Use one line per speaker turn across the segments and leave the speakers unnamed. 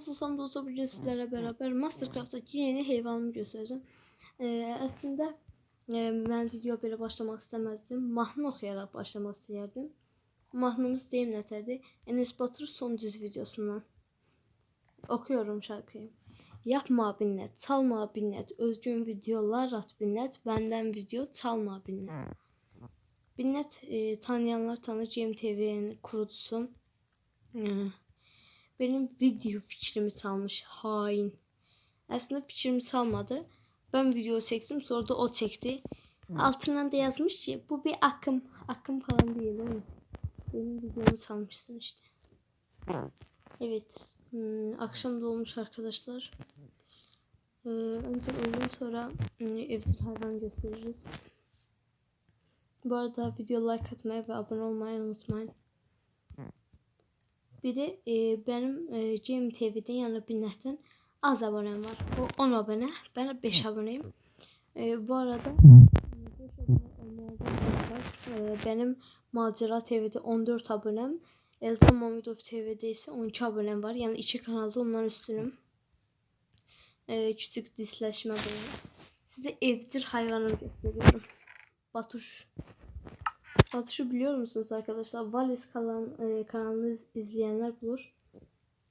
Nasılsam da olsa bugün sizlerle beraber Mastercraft'taki yeni heyvanımı göstereceğim. Ee, aslında e, ben video böyle başlamak istemezdim. Mahnı okuyarak başlamak isterdim. Mahnımız deyim neterdi. Enes Batur son düz videosundan. Okuyorum şarkıyı. Yapma binnet, çalma binnet, özgün videolar at binnet, benden video çalma binnet. Binnet e, tanıyanlar tanır CMTV'nin kurucusu. Hmm. Benim video fikrimi çalmış hain. Aslında fikrimi çalmadı. Ben video çektim sonra da o çekti. Altından da yazmış ki bu bir akım. Akım falan değil oğlum. Benim videomu çalmışsın işte. Evet. Hmm, akşam da olmuş arkadaşlar. Ee, önce oyun sonra hmm, evcil hayvan gösteririz. Bu arada video like atmayı ve abone olmayı unutmayın. Bir de e, benim e, GMTV'den yani Binnet'ten az abonem var. O 10 abone. Ben 5 aboneyim. E, bu arada 5 abone olmayanlar var. E, benim Macera TV'de 14 abonem. Eldan Mamudov TV'de ise 12 abonem var. Yani iki kanalda onların üstünüm. E, küçük disleşme böyle. Size evcil hayvanımı gösteriyorum. Batuş. Batuş'u biliyor musunuz arkadaşlar? Valis kalan e, kanalını iz- izleyenler bulur.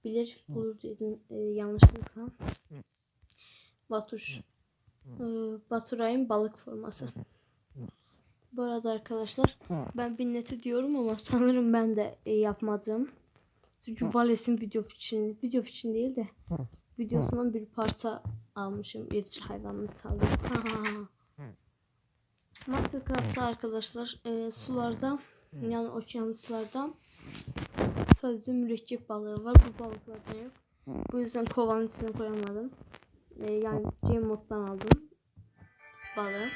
Bilir bulur dedim e, yanlışlıkla. Batuş. E, Baturay'ın balık forması. Bu arada arkadaşlar ben binneti diyorum ama sanırım ben de e, yapmadım. Çünkü Vales'in video için video için değil de videosundan bir parça almışım. Evcil hayvanını çaldım. Mastercraft'ta arkadaşlar e, sularda yani okyanus sularda sadece mürekkep balığı var. Bu balıklardan yok. Bu yüzden kovanın içine koyamadım. E, yani game moddan aldım balığı.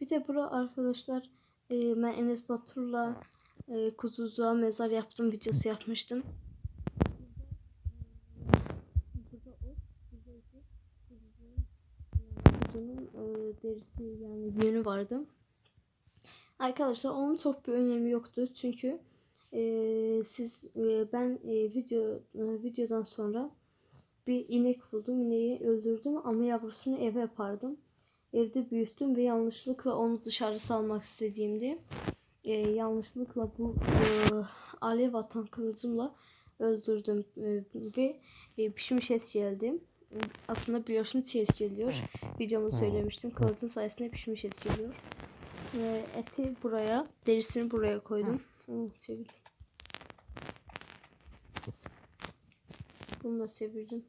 Bir de bura arkadaşlar e, ben Enes Batur'la e, kuzuzuğa mezar yaptım videosu yapmıştım. Burada ot, burada ise kuzucuğun yani kuzunun e, derisi yani yönü vardı. Arkadaşlar onun çok bir önemi yoktu çünkü e, siz e, ben e, video e, videodan sonra bir inek buldum. İneği öldürdüm ama yavrusunu eve yapardım. Evde büyüttüm ve yanlışlıkla onu dışarı salmak istediğimde e, yanlışlıkla bu e, alev atan kılıcımla öldürdüm e, ve e, pişmiş et geldi. Aslında biliyorsunuz ses geliyor. Videomu söylemiştim. Kılıcın sayesinde pişmiş et geliyor. E, eti buraya, derisini buraya koydum. Hı, çevirdim. Bunu da çevirdim.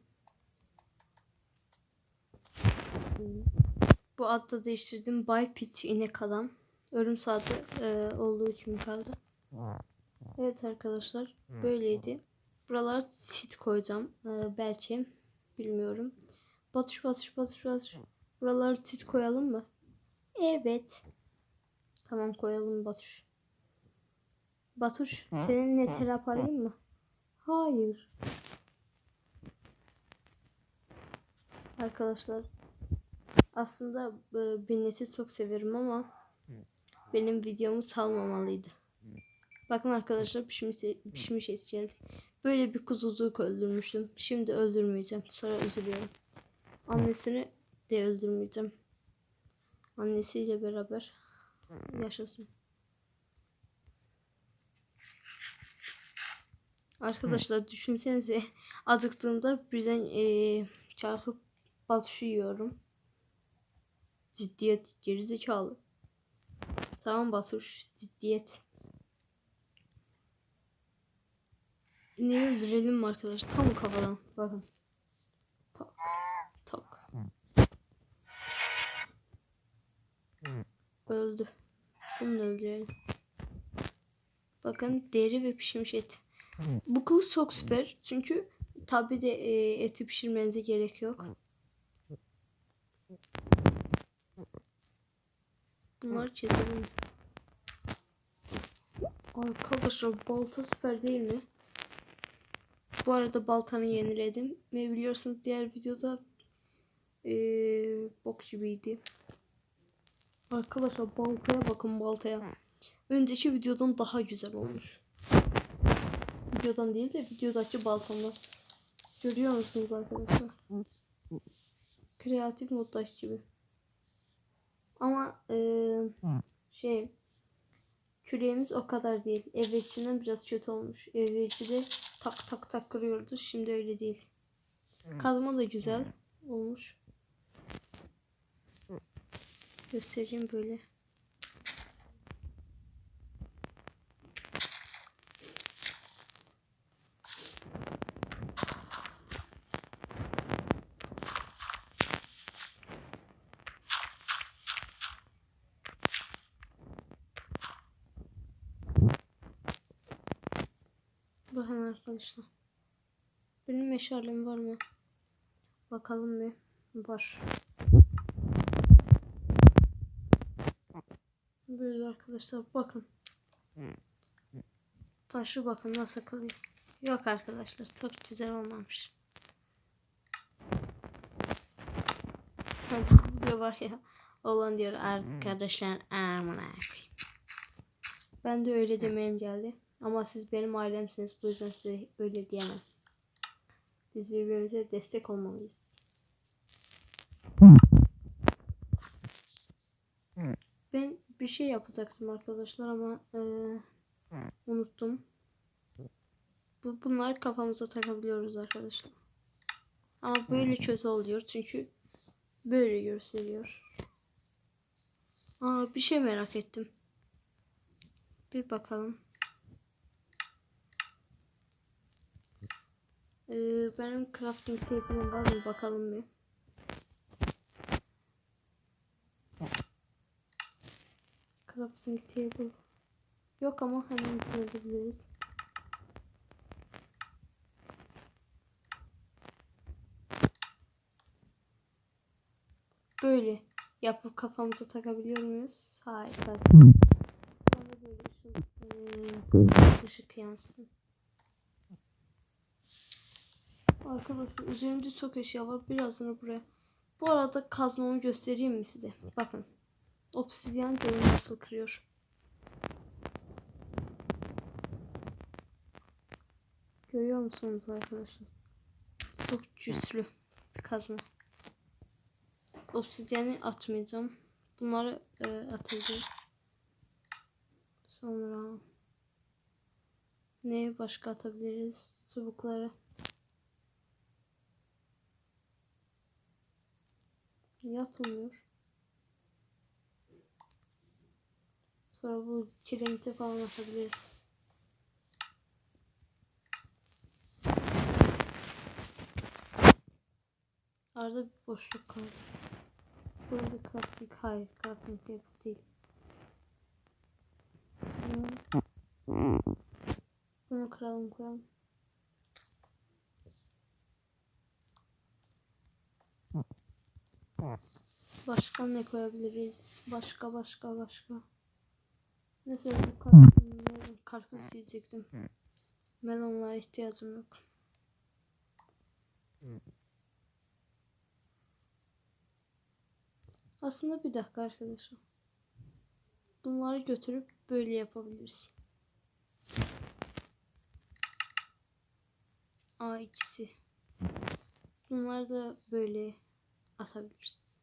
Bu adda değiştirdim. Bay Pit inek adam. Ölüm saati e, olduğu için kaldı. Evet arkadaşlar böyleydi. Buralara sit koyacağım. E, belki bilmiyorum. Batış batış batış batış. Buraları sit koyalım mı? Evet. Tamam koyalım Batuş. Batuş senin ne terap arayayım mı? Hayır. Arkadaşlar aslında e, Binnet'i çok severim ama benim videomu çalmamalıydı. Bakın arkadaşlar pişmiş, pişmiş et geldi. Böyle bir kuzucuk öldürmüştüm. Şimdi öldürmeyeceğim. Sonra üzülüyorum. Annesini de öldürmeyeceğim. Annesiyle beraber yaşasın. Arkadaşlar düşünsenize acıktığımda birden eee çarpıp batışı yiyorum. Ciddiyet gerizekalı. Tamam Batuş ciddiyet. İneği öldürelim mi arkadaşlar? Tam kafadan. Bakın. Tok. Tok. Öldü. Bunu da öldürelim. Bakın deri ve pişmiş et. Bu kılıç çok süper. Çünkü tabi de e, eti pişirmenize gerek yok. Bunlar çizelim. Arkadaşlar balta süper değil mi? Bu arada baltanı yeniledim. Ve biliyorsunuz diğer videoda ee, bok gibiydi. Arkadaşlar baltaya bakın baltaya. önceki videodan daha güzel olmuş. Videodan değil de videodaki balkonlar. Görüyor musunuz arkadaşlar? Kreatif moddaki gibi. Ama eee, şey küreğimiz o kadar değil. Evvelkinden biraz kötü olmuş. Evvelki de tak tak tak kırıyordu. Şimdi öyle değil. Kazma da güzel olmuş. Göstereyim böyle. Bakın arkadaşlar. Benim meşalem var mı? Bakalım bir. Var. Böyle arkadaşlar bakın. Taşı bakın nasıl kılıyor. Yok arkadaşlar çok güzel olmamış. Video var ya. Olan diyor arkadaşlar amına. Ben de öyle demeyim geldi. Ama siz benim ailemsiniz. Bu yüzden size öyle diyemem. Biz birbirimize destek olmalıyız. Ben bir şey yapacaktım arkadaşlar ama eee, unuttum. Bu, bunları kafamıza takabiliyoruz arkadaşlar. Ama böyle kötü oluyor çünkü böyle gösteriyor. Aa bir şey merak ettim. Bir bakalım. Ee, benim crafting table'ım var mı bakalım bir. Crafting table. Yok ama hemen görebiliriz. Böyle yapıp kafamıza takabiliyor muyuz? Hayır. tabii. Sonra böyle ışık, ee, ışık yansıtın. Arkadaşlar üzerimde çok eşya var. Birazını buraya. Bu arada kazmamı göstereyim mi size? Bakın. Obsidyen devi nasıl kırıyor. Görüyor musunuz arkadaşlar? Çok güçlü kazma. Obsidyeni atmayacağım. Bunları e, atacağım. Sonra ne başka atabiliriz? Çubukları. Niye atılmıyor? Sonra bu kiremite falan atabiliriz. Arada bir boşluk kaldı. Burada crafting, hayır crafting table değil. Bunu, kıralım koyalım. Başka ne koyabiliriz? Başka başka başka. Mesela bu karpuz, karpuz yiyecektim. Melonlara ihtiyacım yok. Aslında bir dakika arkadaşlar. Bunları götürüp böyle yapabiliriz. A ikisi. Bunları da böyle atabiliriz.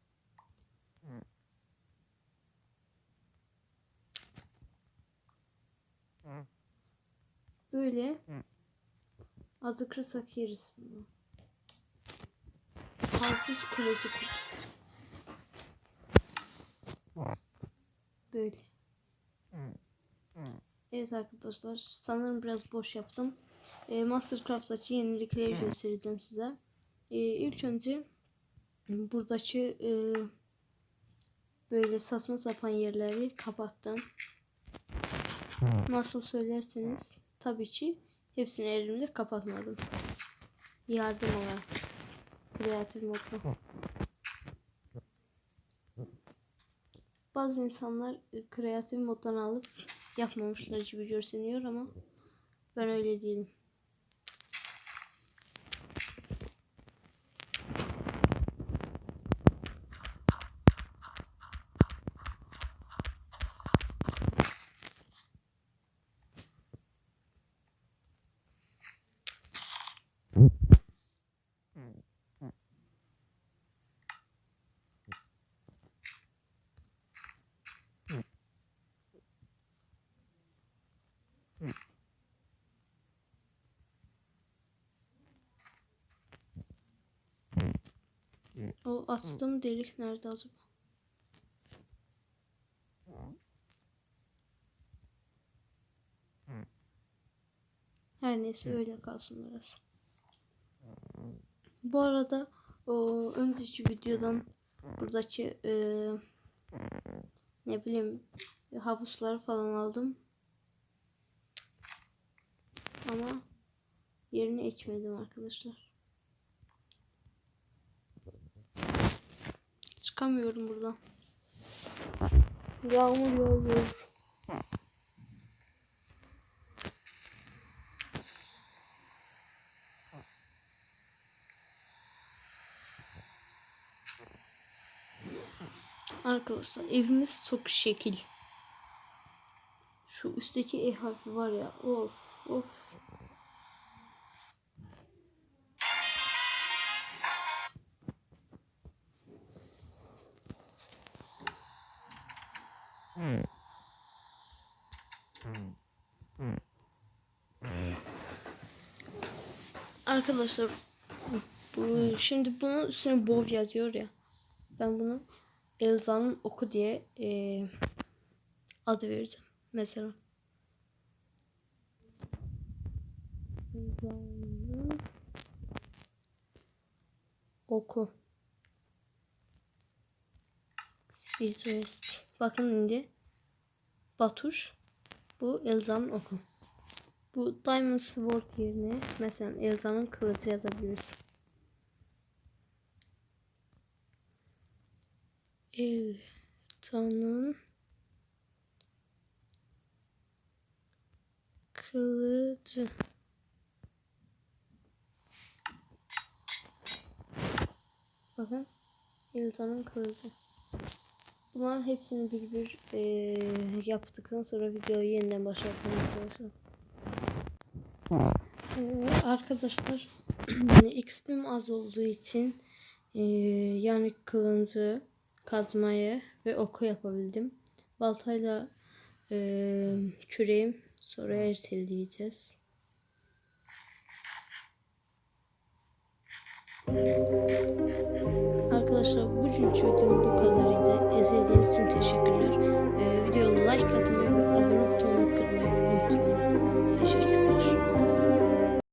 Böyle azıkırsak yeriz bunu. Karpuz kulesi. Böyle. Evet arkadaşlar sanırım biraz boş yaptım. E, Mastercraft'taki yenilikleri göstereceğim size. E, ilk önce buradaki e, böyle saçma sapan yerleri kapattım. Nasıl söylerseniz tabii ki hepsini elimle kapatmadım. Yardım olarak. Kreatif modda. Bazı insanlar e, kreatif moddan alıp yapmamışlar gibi görseniyor ama ben öyle değilim. O açtığım delik nerede acaba? Her neyse öyle kalsın orası. Bu arada o önceki videodan buradaki e, ne bileyim havuzları falan aldım. Ama yerine ekmedim arkadaşlar. Çıkamıyorum buradan. Yağmur yağıyor. Arkadaşlar evimiz çok şekil. Şu üstteki E harfi var ya of of. Arkadaşlar bu şimdi bunun üstüne Bov yazıyor ya. Ben bunu Elza'nın oku diye eee adı vereceğim. Mesela. Elza'nın oku. Speedrest. Bakın indi. Batuş. Bu Elza'nın oku. Bu Diamond Sword yerine mesela Elza'nın kılıcı yazabiliriz. Elza'nın kılıcı. Bakın Elza'nın kılıcı. Bunların hepsini bir bir eee, yaptıktan sonra videoyu yeniden başlattım arkadaşlar. Ee, arkadaşlar XP'm az olduğu için ee, yani kılıncı, kazmayı ve oku yapabildim. Baltayla ee, küreğim sonra erteleyeceğiz. Arkadaşlar bugünkü videom bu kadarıydı. İzlediğiniz için teşekkürler. Ee, videoya like atmayı